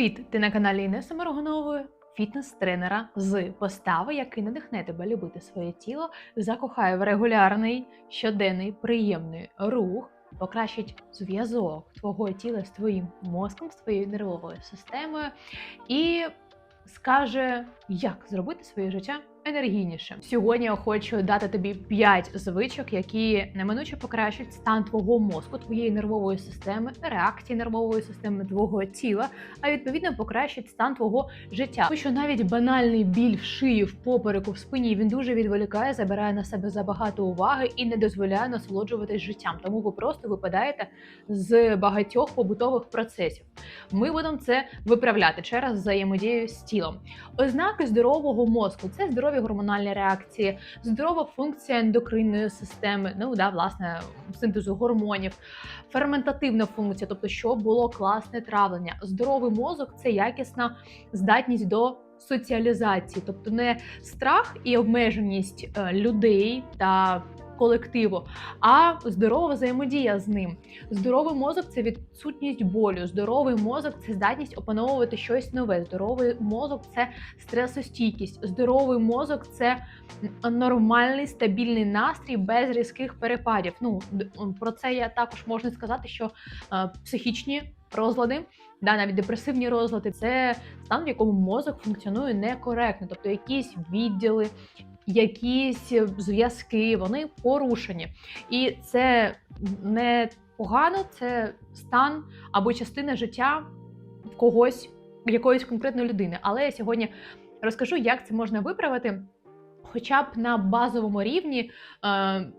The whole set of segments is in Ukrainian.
Привіт! Ти на каналі Інеса Моргунової, фітнес-тренера з постави, який надихне тебе любити своє тіло, закохає в регулярний щоденний приємний рух, покращить зв'язок твого тіла з твоїм мозком, з твоєю нервовою системою і скаже, як зробити своє життя енергійнішим. Сьогодні я хочу дати тобі 5 звичок, які неминуче покращать стан твого мозку, твоєї нервової системи, реакції нервової системи твого тіла, а відповідно покращить стан твого життя. Тому що навіть банальний біль в шиї, в попереку, в спині він дуже відволікає, забирає на себе забагато уваги і не дозволяє насолоджуватись життям. Тому ви просто випадаєте з багатьох побутових процесів. Ми будемо це виправляти через взаємодію з тілом. Ознаки здорового мозку це здорові гормональні реакції, здорова функція ендокринної системи, ну да, власне, синтезу гормонів, ферментативна функція, тобто, що було класне травлення. Здоровий мозок це якісна здатність до. Соціалізації, тобто не страх і обмеженість е, людей та колективу, а здорова взаємодія з ним. Здоровий мозок це відсутність болю. Здоровий мозок це здатність опановувати щось нове. Здоровий мозок це стресостійкість. Здоровий мозок це нормальний стабільний настрій без різких перепадів. Ну про це я також можна сказати, що е, психічні розлади. Да, навіть депресивні розлади це стан, в якому мозок функціонує некоректно, тобто якісь відділи, якісь зв'язки, вони порушені. І це не погано, це стан або частина життя когось, якоїсь конкретної людини. Але я сьогодні розкажу, як це можна виправити, хоча б на базовому рівні. Е,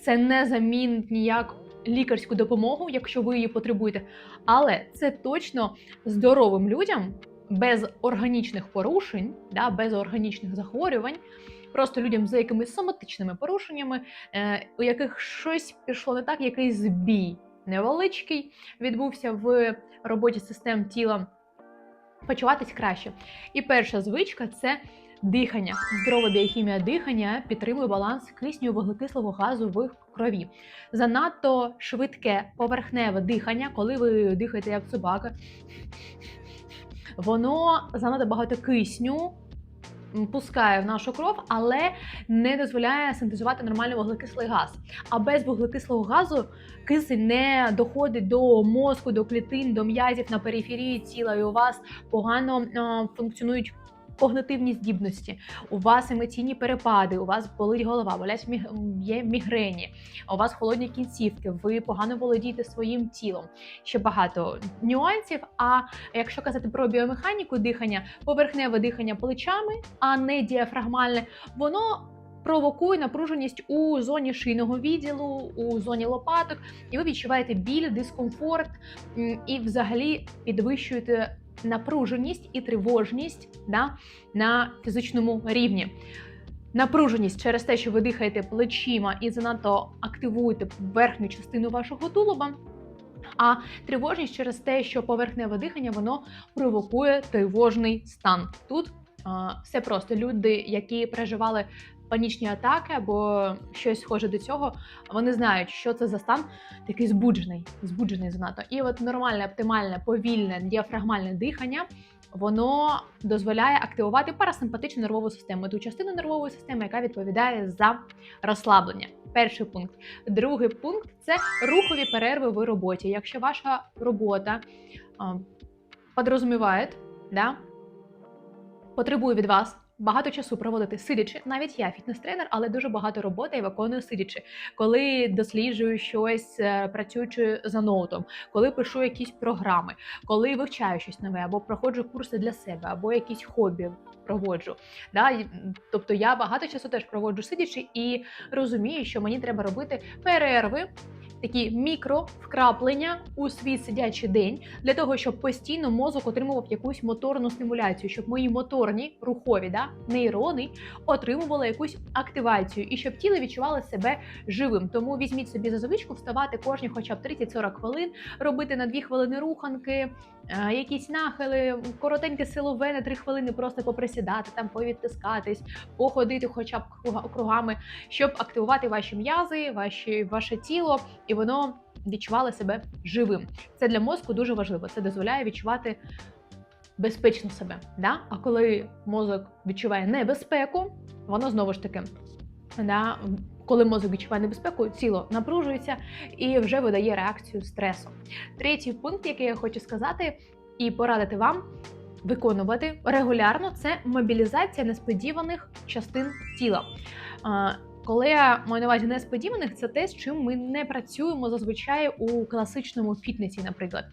це не замінить ніяк лікарську допомогу, якщо ви її потребуєте. Але це точно здоровим людям без органічних порушень, да, без органічних захворювань, просто людям з якимись соматичними порушеннями, е, у яких щось пішло не так, якийсь збій невеличкий відбувся в роботі систем тіла, почуватись краще. І перша звичка це. Дихання, здорова біохімія дихання підтримує баланс кисню вуглекислого газу в крові. Занадто швидке поверхневе дихання, коли ви дихаєте як собака, воно занадто багато кисню пускає в нашу кров, але не дозволяє синтезувати нормальний вуглекислий газ. А без вуглекислого газу кисень не доходить до мозку, до клітин, до м'язів на периферії тіла, і у вас погано функціонують когнитивні здібності, у вас емоційні перепади, у вас болить голова, болять міг... є мігрені, у вас холодні кінцівки, ви погано володієте своїм тілом. Ще багато нюансів. А якщо казати про біомеханіку дихання, поверхневе дихання плечами, а не діафрагмальне, воно. Провокує напруженість у зоні шийного відділу, у зоні лопаток, і ви відчуваєте біль, дискомфорт і, взагалі, підвищуєте напруженість і тривожність да, на фізичному рівні. Напруженість через те, що ви дихаєте плечима і занадто активуєте верхню частину вашого тулуба. А тривожність через те, що поверхневе дихання воно провокує тривожний стан. Тут все просто люди, які переживали панічні атаки або щось схоже до цього, вони знають, що це за стан такий збуджений, збуджений занадто. І от нормальне, оптимальне, повільне діафрагмальне дихання. Воно дозволяє активувати парасимпатичну нервову систему, ту частину нервової системи, яка відповідає за розслаблення. Перший пункт. Другий пункт це рухові перерви в роботі. Якщо ваша робота подрозуміває, да, потребує від вас багато часу проводити сидячи. Навіть я фітнес-тренер, але дуже багато роботи я виконую сидячи, коли досліджую щось, е, працюючи за ноутом, коли пишу якісь програми, коли вивчаю щось нове, або проходжу курси для себе, або якісь хобі проводжу. Да? Тобто я багато часу теж проводжу сидячи і розумію, що мені треба робити перерви такі мікровкраплення у свій сидячий день для того, щоб постійно мозок отримував якусь моторну стимуляцію, щоб мої моторні рухові да, нейрони отримували якусь активацію і щоб тіло відчувало себе живим. Тому візьміть собі за звичку вставати кожні, хоча б 30-40 хвилин, робити на 2 хвилини руханки, е, якісь нахили, коротеньке силове на 3 хвилини, просто поприсідати, там повідтискатись, походити, хоча б кругами, щоб активувати ваші м'язи, ваші ваше тіло і воно відчувало себе живим. Це для мозку дуже важливо. Це дозволяє відчувати безпечно себе. Да? А коли мозок відчуває небезпеку, воно знову ж таки. Да, коли мозок відчуває небезпеку, тіло напружується і вже видає реакцію стресу. Третій пункт, який я хочу сказати і порадити вам виконувати регулярно, це мобілізація несподіваних частин тіла. Коли я маю на увазі несподіваних, це те, з чим ми не працюємо зазвичай у класичному фітнесі, наприклад.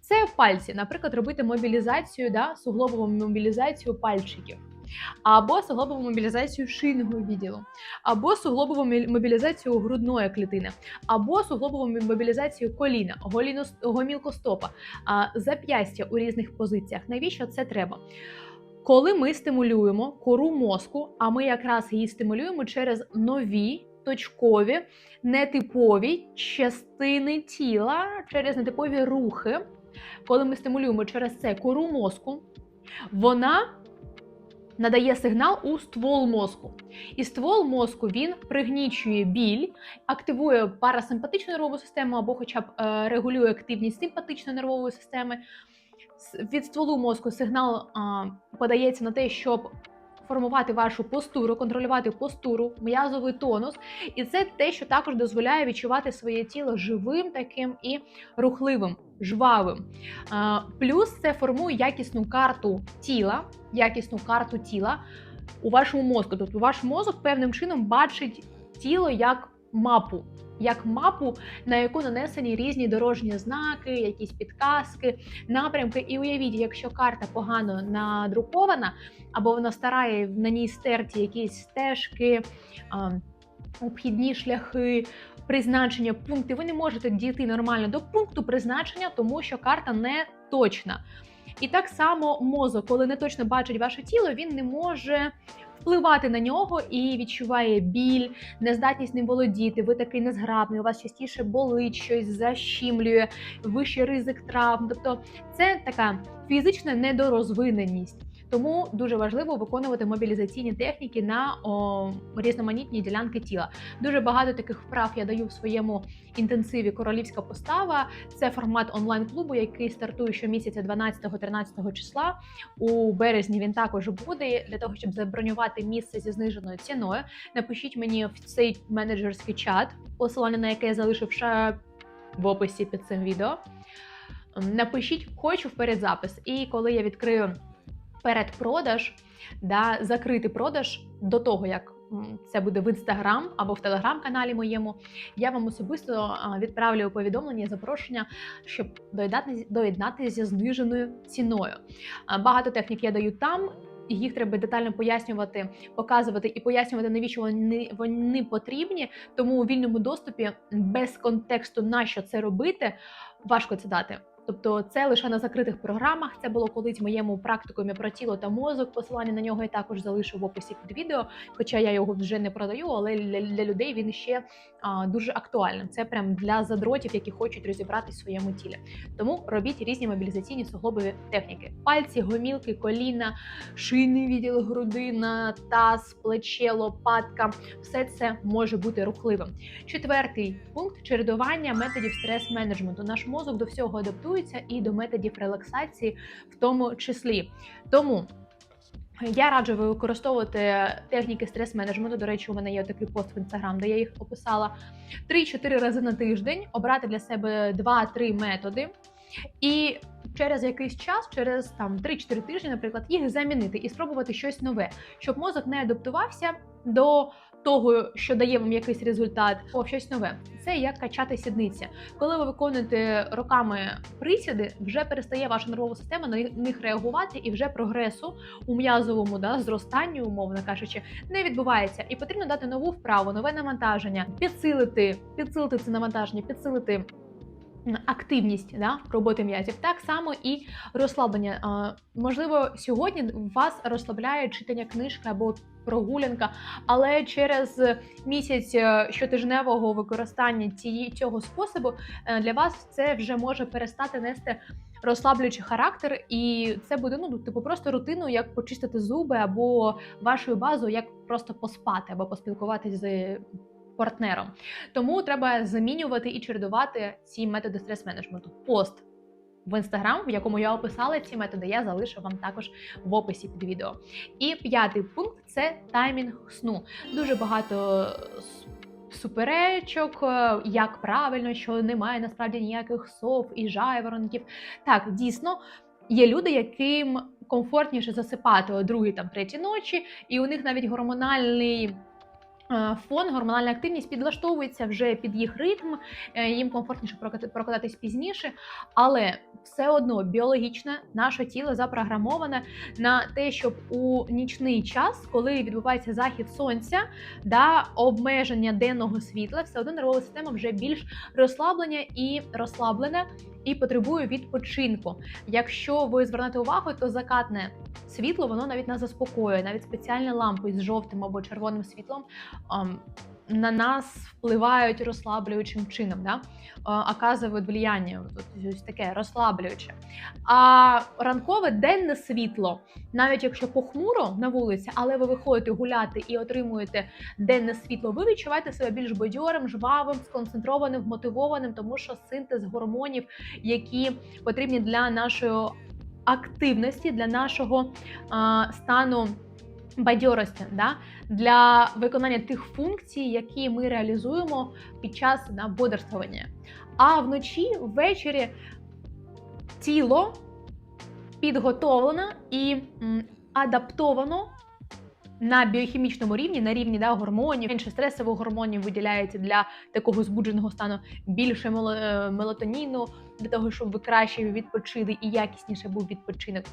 Це пальці, наприклад, робити мобілізацію, да, суглобову мобілізацію пальчиків або суглобову мобілізацію шийного відділу, або суглобову мобілізацію грудної клітини, або суглобову мобілізацію коліна, гомілкостопа, зап'ястя у різних позиціях. Навіщо це треба? Коли ми стимулюємо кору мозку, а ми якраз її стимулюємо через нові точкові нетипові частини тіла, через нетипові рухи, коли ми стимулюємо через це кору мозку, вона надає сигнал у ствол мозку. І ствол мозку він пригнічує біль, активує парасимпатичну нервову систему або, хоча б е, регулює активність симпатичної нервової системи. Від стволу мозку сигнал а, подається на те, щоб формувати вашу постуру, контролювати постуру, м'язовий тонус, і це те, що також дозволяє відчувати своє тіло живим таким і рухливим, жвавим. Плюс це формує якісну карту тіла, якісну карту тіла у вашому мозку. Тобто ваш мозок певним чином бачить тіло як мапу як мапу, на яку нанесені різні дорожні знаки, якісь підказки, напрямки. І уявіть, якщо карта погано надрукована, або вона стара, на ній стерті якісь стежки, обхідні шляхи. Призначення пункти, ви не можете дійти нормально до пункту призначення, тому що карта не точна. І так само мозок, коли не точно бачить ваше тіло, він не може впливати на нього і відчуває біль, нездатність ним володіти. Ви такий незграбний, у вас частіше болить щось, защімлює, вищий ризик травм. Тобто це така фізична недорозвиненість. Тому дуже важливо виконувати мобілізаційні техніки на о, різноманітні ділянки тіла. Дуже багато таких вправ я даю в своєму інтенсиві королівська постава. Це формат онлайн-клубу, який стартує щомісяця 12-13 числа. У березні він також буде для того, щоб забронювати місце зі зниженою ціною. Напишіть мені в цей менеджерський чат, посилання на яке я залишив в описі під цим відео. Напишіть, хочу в передзапис. І коли я відкрию передпродаж, да, закритий продаж до того, як це буде в інстаграм або в телеграм-каналі моєму. Я вам особисто відправлю повідомлення, запрошення, щоб доєднатися зі зниженою ціною. Багато технік я даю там. Їх треба детально пояснювати, показувати і пояснювати, навіщо вони вони потрібні. Тому у вільному доступі без контексту на що це робити, важко це дати. Тобто це лише на закритих програмах. Це було колись моєму практикумі про тіло та мозок. Посилання на нього я також залишу в описі під відео, хоча я його вже не продаю, але для, для людей він ще а, дуже актуальним. Це прям для задротів, які хочуть розібратись в своєму тілі. Тому робіть різні мобілізаційні суглобові техніки: пальці, гомілки, коліна, шийний відділ грудина, таз, плече, лопатка все це може бути рухливим. Четвертий пункт чередування методів стрес-менеджменту. Наш мозок до всього адаптує стосується і до методів релаксації, в тому числі. Тому я раджу використовувати техніки стрес-менеджменту. До речі, у мене є такий пост в інстаграм, де я їх описала 3-4 рази на тиждень, обрати для себе 2-3 методи. І через якийсь час, через там 3-4 тижні, наприклад, їх замінити і спробувати щось нове, щоб мозок не адаптувався до того, що дає вам якийсь результат, о щось нове. Це як качати сідниці. Коли ви виконуєте роками присіди, вже перестає ваша нервова система на них реагувати, і вже прогресу у м'язовому да, зростанню, умовно кажучи, не відбувається. І потрібно дати нову вправу, нове навантаження, підсилити, підсилити це навантаження, підсилити. Активність да, роботи м'язів, так само і розслаблення. Можливо, сьогодні вас розслабляє читання книжки або прогулянка, але через місяць е, щотижневого використання цієї цього способу е, для вас це вже може перестати нести розслаблюючий характер, і це буде ну типу просто рутиною, як почистити зуби або вашою базою, як просто поспати або поспілкуватися з. Партнером тому треба замінювати і чередувати ці методи стрес-менеджменту. Пост в інстаграм, в якому я описала ці методи, я залишу вам також в описі під відео. І п'ятий пункт це таймінг сну. Дуже багато суперечок, е, як правильно, що немає насправді ніяких сов і жайворонків. Так, дійсно. Є люди, яким комфортніше засипати о другій там третій ночі, і у них навіть гормональний фон, гормональна активність підлаштовується вже під їх ритм, е, їм комфортніше прокидатись пізніше, але все одно біологічне наше тіло запрограмоване на те, щоб у нічний час, коли відбувається захід сонця, да, обмеження денного світла, все одно нервова система вже більш розслаблення і розслаблена і потребує відпочинку. Якщо ви звернете увагу, то закатне світло воно навіть нас заспокоює, навіть спеціальні лампи з жовтим або червоним світлом ам, на нас впливають розслаблюючим чином, да? а, оказують влияння, ось таке розслаблююче. А ранкове денне світло, навіть якщо похмуро на вулиці, але ви виходите гуляти і отримуєте денне світло, ви відчуваєте себе більш бадьорим, жвавим, сконцентрованим, мотивованим, тому що синтез гормонів, які потрібні для нашої активності, для нашого а, стану бадьорості, да? для виконання тих функцій, які ми реалізуємо під час да, бодрствування. А вночі, ввечері, тіло підготовлено і адаптовано на біохімічному рівні, на рівні да, гормонів, менше стресових гормонів виділяється для такого збудженого стану, більше е, мелатоніну для того, щоб ви краще відпочили і якісніше був відпочинок.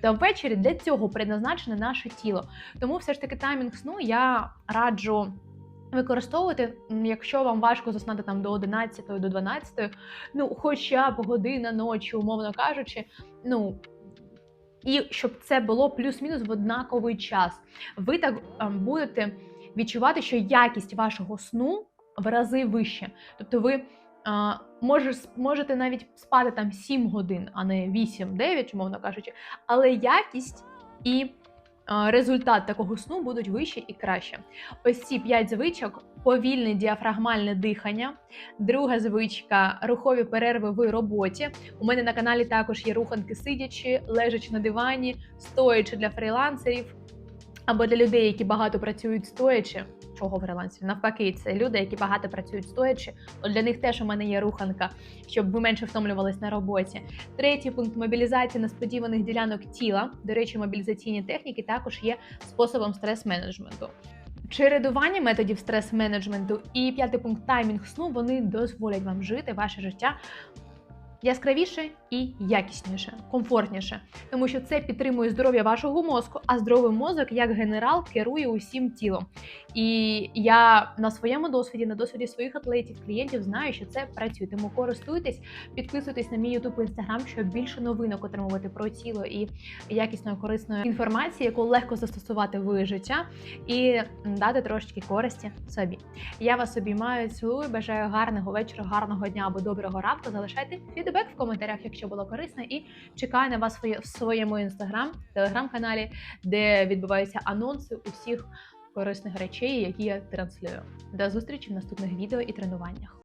Та ввечері для цього предназначене наше тіло. Тому все ж таки таймінг сну я раджу. Використовувати, якщо вам важко заснати там до 11 до 12, ну хоча б година ночі, умовно кажучи, ну і щоб це було плюс-мінус в однаковий час. Ви так ем, будете відчувати, що якість вашого сну в рази вище. Тобто ви може, можете навіть спати там 7 годин, а не 8-9, умовно кажучи, але якість і результат такого сну будуть вищі і краще. Ось ці п'ять звичок: повільне діафрагмальне дихання, друга звичка рухові перерви в роботі. У мене на каналі також є руханки сидячи, лежачи на дивані, стоячи для фрілансерів або для людей, які багато працюють стоячи. Чого фрілансерів? Навпаки, це люди, які багато працюють стоячи. От для них теж у мене є руханка, щоб ви менше втомлювались на роботі. Третій пункт мобілізація несподіваних ділянок тіла. До речі, мобілізаційні техніки також є способом стрес-менеджменту. Чередування методів стрес-менеджменту і п'ятий пункт таймінг сну вони дозволять вам жити ваше життя яскравіше і якісніше, комфортніше, тому що це підтримує здоров'я вашого мозку, а здоровий мозок як генерал керує усім тілом. І я на своєму досвіді, на досвіді своїх атлетів, клієнтів знаю, що це працює. Тому користуйтесь, підписуйтесь на мій YouTube і Instagram, щоб більше новинок отримувати про тіло і якісної корисної інформації, яку легко застосувати в життя і дати трошечки користі собі. Я вас обіймаю, цілую, бажаю гарного вечора, гарного дня або доброго ранку. Залишайте фідбек в коментарях, якщо було корисно, і чекаю на вас в своєму інстаграм, телеграм-каналі, де відбуваються анонси усіх корисних речей, які я транслюю. До зустрічі в наступних відео і тренуваннях.